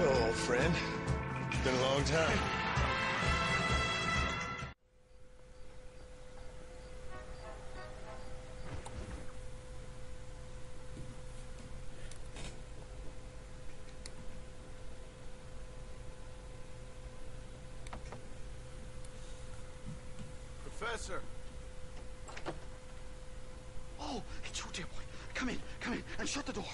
old friend. It's been a long time. Professor. Oh, it's you, dear boy. Come in, come in, and shut the door.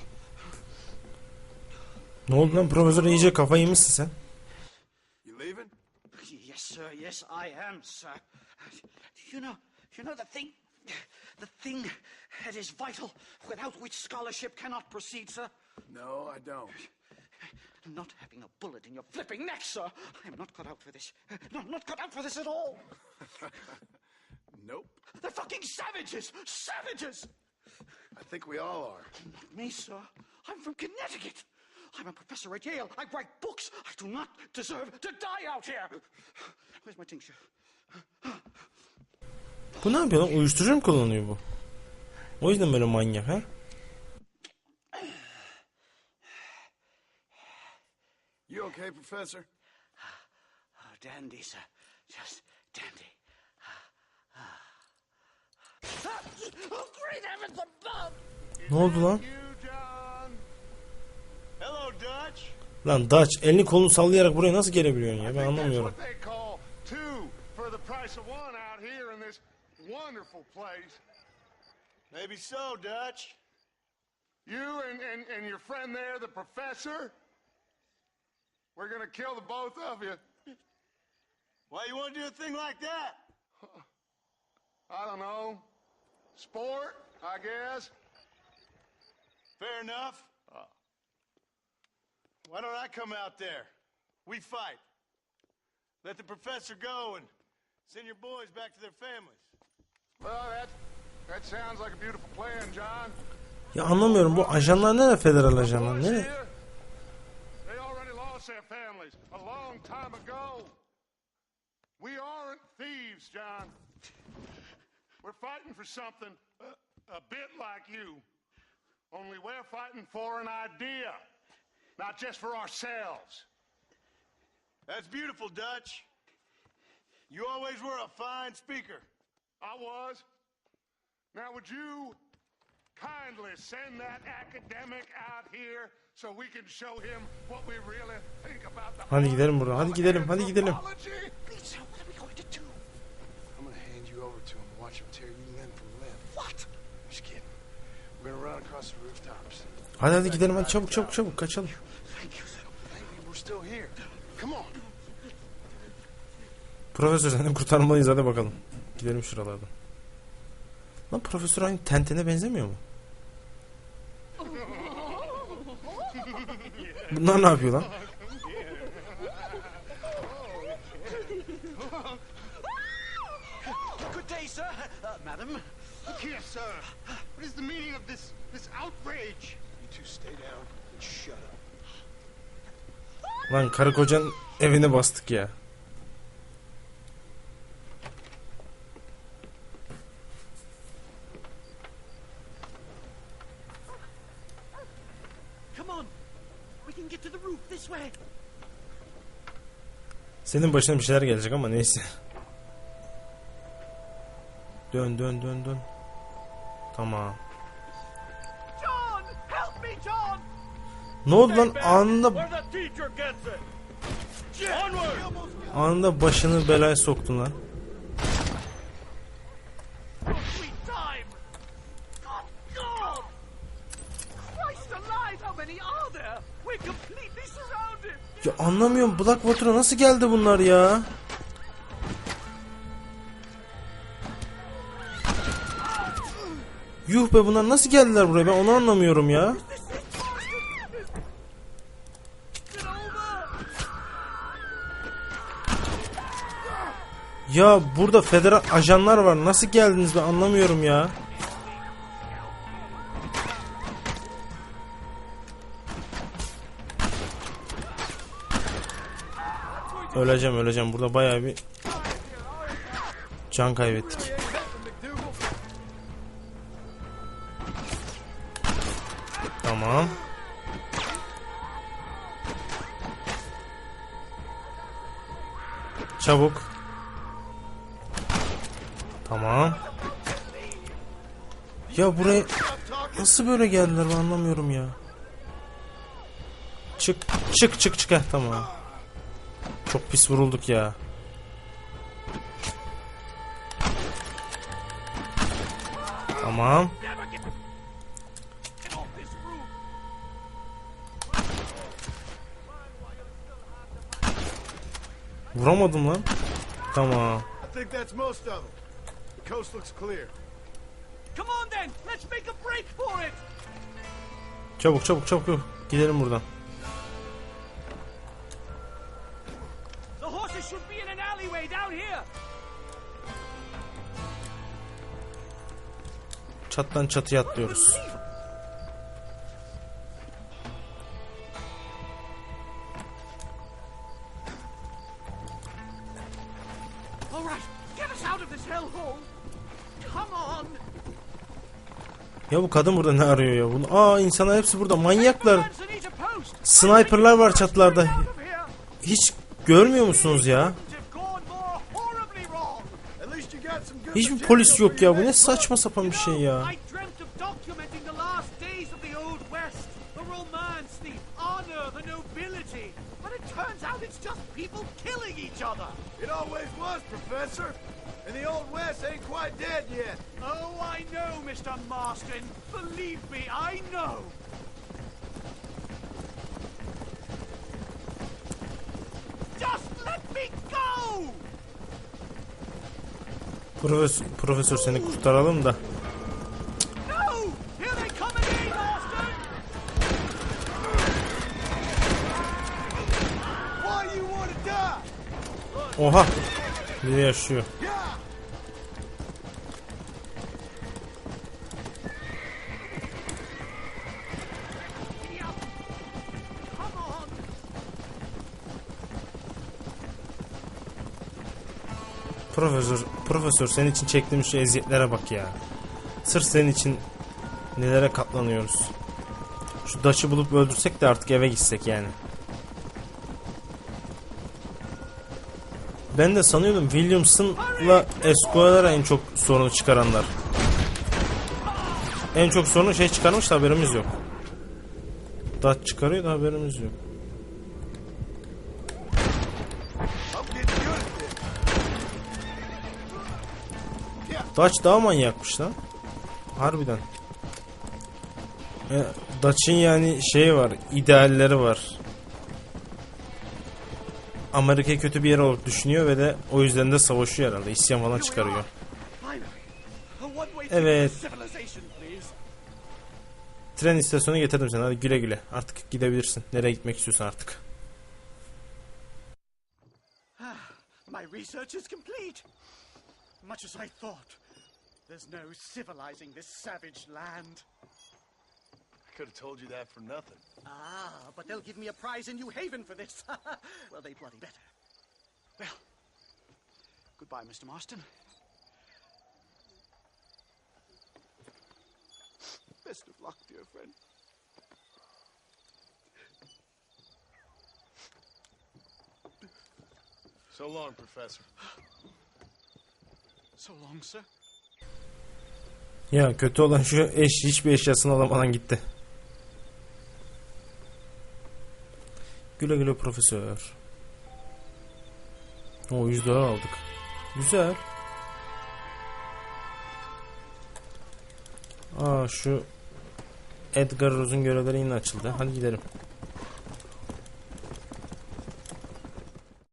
Ne oldu lan profesör iyice kafayı yemişsin sen. You leaving? Yes, sir. Yes, I am, sir. You know, you know the thing, the thing that is vital, without which scholarship cannot proceed, sir. No, I don't. Not having a bullet in your flipping neck, sir. I am not cut out for this. Not, not cut out for this at all. Nope. They're fucking savages! Savages! I think we all are. Not me, sir. I'm from Connecticut. I'm a professor at Yale. I write books. I do not deserve to die out here. Where's my tincture? Bu ne yapıyor lan? Uyuşturucu mu kullanıyor bu? O yüzden böyle manyak ha? You okay, Professor? Oh, dandy, sir. Just dandy. Oh, great heavens above! Ne oldu lan? Lan Dutch elini kolunu sallayarak buraya nasıl gelebiliyorsun ya? Ben That's anlamıyorum. what they call two for the price of one out here in this wonderful place. Maybe so, Dutch. You and, and, and your friend there, the professor, we're gonna kill the both of you. Why you want to do a thing like that? I don't know. Sport, I guess. Fair enough. Why don't I come out there? We fight. Let the professor go and send your boys back to their families. Well, that that sounds like a beautiful plan, John. Ya anlamıyorum bu ajanlar nere federal ajanlar Boys nere? here, they already lost their families a long time ago. We aren't thieves, John. We're fighting for something a, a bit like you. Only we're fighting for an idea, not just for ourselves. That's beautiful, Dutch. You always were a fine speaker. I was. Now, would you kindly send that academic out here so we can show him what we really think about the Hadi gidelim buradan, hadi gidelim, hadi gidelim. sir, what are we going to do? I'm gonna hand you over to him watch him tear you limb from limb. What? Just kidding. We're gonna run across the rooftops. Hadi hadi gidelim hadi çabuk çabuk çabuk kaçalım. Thank you, sir. Hey, we're still here. Come on. Profesör seni kurtarmalıyız hadi bakalım. Gidelim şuralardan. Lan profesör aynı tentene benzemiyor mu? Bunlar ne yapıyor lan? Uh, madam. Look here, sir. What is the meaning of this this outrage? You two stay down and shut up. Lan karı kocanın evine bastık ya. Come on. We can get to the roof this way. Senin başına bir şeyler gelecek ama neyse. Dön dön dön dön. Tamam. John! Help me, John! Ne oldu lan? Anında anında başını belaya soktun lan. Ya anlamıyorum. Blackwater'a nasıl geldi bunlar ya? Yuh be bunlar nasıl geldiler buraya? Ben onu anlamıyorum ya. Get over! Ya burada federal ajanlar var nasıl geldiniz ben anlamıyorum ya. Öleceğim öleceğim burada bayağı bir can kaybettik. Tamam. Çabuk. Tamam. Ya buraya nasıl böyle geldiler ben anlamıyorum ya. Çık çık çık çık heh, tamam. Çok pis vurulduk ya. Tamam. Vuramadım lan. Tamam. Coast looks clear. Come on then, let's make a break for it. Çabuk çabuk çabuk. Gidelim buradan. The horses should be in an alleyway down here. Çattan çatıya atlıyoruz. All right, get us out of this hellhole. Come on. Ya bu kadın burada ne arıyor ya? Bunu Aa insanlar hepsi burada. Manyaklar. Sniperlar var here. Hiç görmüyor musunuz ya? Hiçbir polis yok ya. Bu ne saçma sapan bir şey ya. And the Old West ain't quite dead yet. Oh, I know, Mr. Marston. Believe me, I know. Just let me go! Profesör, profesör seni kurtaralım da. No! Here they Profesör, profesör senin için çektiğim şu eziyetlere bak ya. Sırf senin için nelere katlanıyoruz. Şu daşı bulup öldürsek de artık eve gitsek yani. Ben de sanıyordum Williamson'la Esquire en çok sorunu çıkaranlar. En çok sorunu şey çıkarmış da haberimiz yok. Dutch çıkarıyor da haberimiz yok. Dutch daha manyakmış lan. Harbiden. E, Dutch'ın yani şeyi var, idealleri var. Amerika'yı kötü bir yer olarak düşünüyor ve de o yüzden de savaşıyor herhalde. İsyan falan çıkarıyor. Evet. Tren istasyonuna getirdim seni. Hadi güle güle. Artık gidebilirsin. Nereye gitmek istiyorsan artık. My research is complete. Much as I thought. There's no civilizing this savage land. I could have told you that for nothing. Ah, but they'll give me a prize in New Haven for this. well, they bloody better. Well, goodbye, Mr. Marston. Best of luck, dear friend. So long, Professor. So long, sir. Ya kötü olan şu eş hiçbir eşyasını alamadan gitti. Güle güle profesör. O 100 dolar aldık. Güzel. Aa şu Edgar Rose'un görevleri yine açıldı. Hadi gidelim.